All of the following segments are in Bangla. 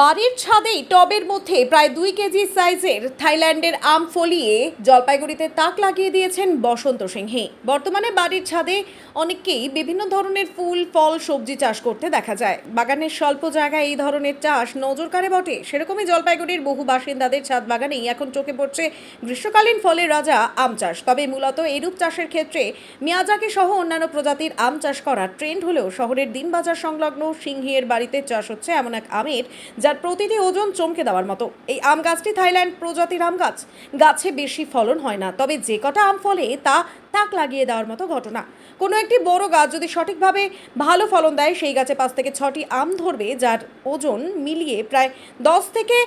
বাড়ির ছাদেই টবের মধ্যে প্রায় দুই কেজি সাইজের থাইল্যান্ডের আম ফলিয়ে জলপাইগুড়িতে তাক লাগিয়ে দিয়েছেন বসন্ত সিংহে। বর্তমানে বাড়ির ছাদে অনেককেই বিভিন্ন ধরনের ফুল, ফল, সবজি চাষ করতে দেখা যায়। বাগানের স্বল্প জায়গায় এই ধরনের চাষ নজর কাড়ে বটে। সেরকমই জলপাইগুড়ির বহু বাসিন্দাদের ছাদ বাগানেই এখন চোখে পড়ছে গ্রীষ্মকালীন ফলের রাজা আম চাষ। তবে মূলত এরূপ চাষের ক্ষেত্রে মিয়াজাকি সহ অন্যান্য প্রজাতির আম চাষ করার ট্রেন্ড হলেও শহরের দিনবাজার সংলগ্ন সিংহিয়ের বাড়িতে চাষ হচ্ছে এমন এক আমের যার প্রতিটি ওজন চমকে দেওয়ার মতো। এই আম গাছটি থাইল্যান্ড প্রজাতির আম গাছ। গাছে বেশি ফলন হয় না, তবে যে কটা আম ফলে তা তাক লাগিয়ে দেওয়ার মতো ঘটনা। কোনো একটি বড় গাছ যদি সঠিকভাবে ভালো ফলন দেয়, সেই গাছে পাঁচ থেকে ছটি আম ধরবে, যার ওজন মিলিয়ে প্রায় দশ থেকে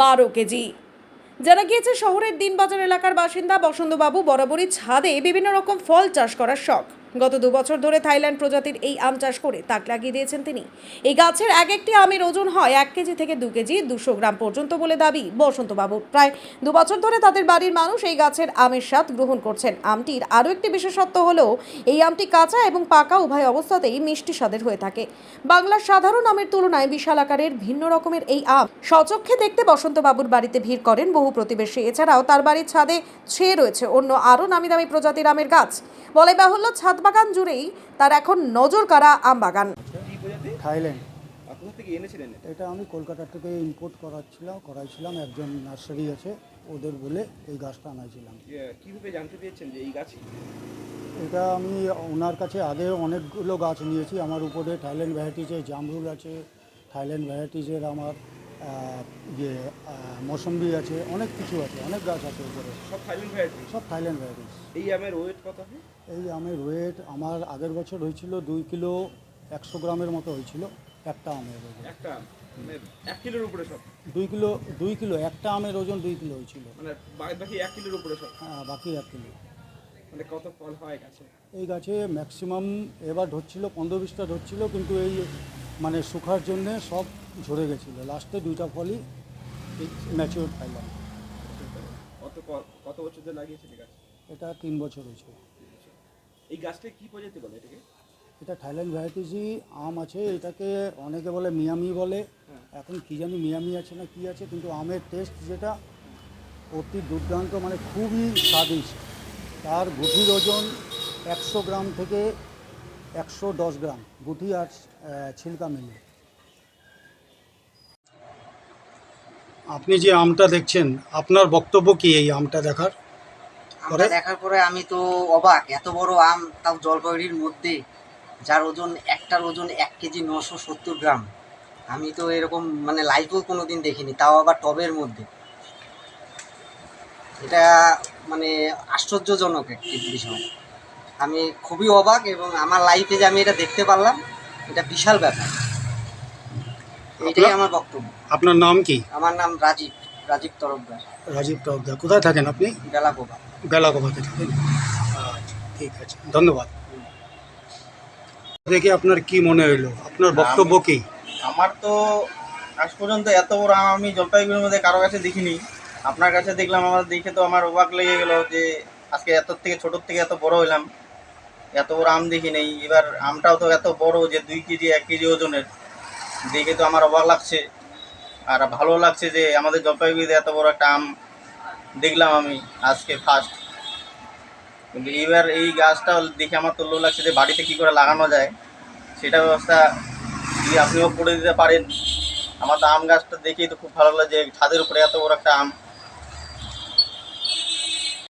বারো কেজি। যারা গিয়েছে, শহরের দিনবাজার এলাকার বাসিন্দা বসন্তবাবু বরাবরই ছাদে বিভিন্ন রকম ফল চাষ করার শখ। গত দু বছর ধরে থাইল্যান্ড প্রজাতির এই আম চাষ করে তাক লাগিয়ে দিয়েছেন তিনি। এই গাছের এক একটি আমের ওজন হয় এক কেজি থেকে দু কেজি, দুশো গ্রাম পর্যন্ত বলে দাবি বসন্তবাবুর প্রায় দু বছর ধরে তাদের বাড়ির মানুষ এই গাছের আমের স্বাদ গ্রহণ করছেন। আমটির আরও একটি বিশেষত্ব হলো, এই আমটি কাঁচা এবং পাকা উভয় অবস্থাতেই মিষ্টি স্বাদের হয়ে থাকে। বাংলার সাধারণ আমের তুলনায় বিশাল আকারের ভিন্ন রকমের এই আম সচক্ষে দেখতে বসন্তবাবুর বাড়িতে ভিড় করেন বহু প্রতিবেশী। এছাড়াও তার বাড়ির ছাদে ছেয়ে রয়েছে অন্য আরও নামি দামি প্রজাতির আমের গাছ। বলে বাহুল্য, ছাদ বাগান জুড়েই তার এখন নজর কাড়া আম বাগান। থাইল্যান্ড। কোথা থেকে এনেছিলেন এটা? আমি কলকাতা থেকে ইম্পোর্ট করাচ্ছিলাম করাইছিলাম একজন নার্সারি আছে ওদের বলে এই গাছটা আনাইছিলাম। ইয়ে, কীভাবে জানতে পেরেছেন যে এই গাছ এটা আমি ওনার কাছে আগে অনেকগুলো গাছ নিয়েছি আমার উপরে থাইল্যান্ড ভ্যারাইটিসের জামরুল আছে থাইল্যান্ড ভ্যারাইটিসের আমার আহ, ইয়ে মৌসম্বি আছে অনেক কিছু আছে অনেক গাছ আছে উপরে। সব থাইল্যান্ড ভ্যারাইটি সব থাইল্যান্ড ভ্যারাইটিস এই আমের ওয়েট কত? এই আমের ওয়েট আমার আগের বছর হয়েছিল দুই কিলো একশো গ্রামের মতো হয়েছিল একটা আমের ওজন। একটা মানে এক কিলোর উপরে সব? দুই কিলো দুই কিলো একটা আমের ওজন দুই কিলো হয়েছিল। মানে বাকি এক কিলোর উপরে সব? হ্যাঁ বাকি এক কিলো। মানে কত ফল হয় গাছে? এই গাছে ম্যাক্সিমাম এবার ধরছিল পনেরো বিশটা ধরছিল কিন্তু এই মানে শুকার জন্যে সব ঝরে গেছিল। লাস্টে দুইটা ফলই ম্যাচিওর পাইলাম। কত কত বছর ধরে গাছ এটা তিন বছর হয়েছে। এই গাছটা কি প্রজাতি বলে এটাকে? এটা থাইল্যান্ড ভ্যারাইটিসই আম আছে এটাকে অনেকে বলে মিয়ামি বলে। এখন কী জানি মিয়ামি আছে না কি আছে কিন্তু আমের টেস্ট যেটা অতি দুর্দান্ত মানে খুবই স্বাদিষ্ট। তার গুঠির ওজন একশো গ্রাম থেকে একশো দশ গ্রাম গুঠি আর ছিলকা মিলে। আপনি যে আমটা দেখছেন আপনার বক্তব্য কি এই আমটা দেখার আমটা দেখার পরে আমি তো অবাক এত বড় আম তাও জলপাইগুড়ির মধ্যে যার ওজন একটার ওজন এক কেজি নশো সত্তর গ্রাম। আমি তো এরকম মানে লাইভেও কোনো দিন দেখিনি তাও আবার টবের মধ্যে। এটা মানে আশ্চর্যজনক একটি বিষয়। আমি খুবই অবাক এবং আমার লাইফে যে আমি এটা দেখতে পারলাম এটা বিশাল ব্যাপার। এটাই আমার বক্তব্য। আপনার নাম কি? আমার নাম রাজীব রাজীব তরফদার। রাজীব টকদা কোথায় থাকেন আপনি? বেলাকোবা বেলাগোবাতে থাকেন। আচ্ছা ঠিক আছে। ধন্যবাদ। দেখে আপনার কি মনে হইল? আপনার বক্তব্য কি? আমার তো আজ পর্যন্ত এত বড় আম আমি জলপাইগুড়ির মধ্যে কারও কাছে দেখিনি। আপনার কাছে দেখলাম আমার দেখে তো আমার অবাক লেগে গেল যে আজকে এত থেকে ছোটোর থেকে এত বড় হইলাম। এত বড় আম দেখি নেই। এবার আমটাও তো এত বড় যে দুই কেজি, এক কেজি ওজনের। দেখে তো আমার অবাক লাগছে। আর ভালো লাগছে যে আমাদের জলপাইগুড়িতে এত বড় একটা আম দেখলাম আমি আজকে ফার্স্ট কিন্তু এবার এই গাছটা দেখে আমার তো লাগছে যে বাড়িতে কী করে লাগানো যায়। সেটা ব্যবস্থা যদি আপনিও করে দিতে পারেন। আমার তো আম গাছটা দেখেই তো খুব ভালো লাগল যে ছাদের উপরে এত বড় একটা আম।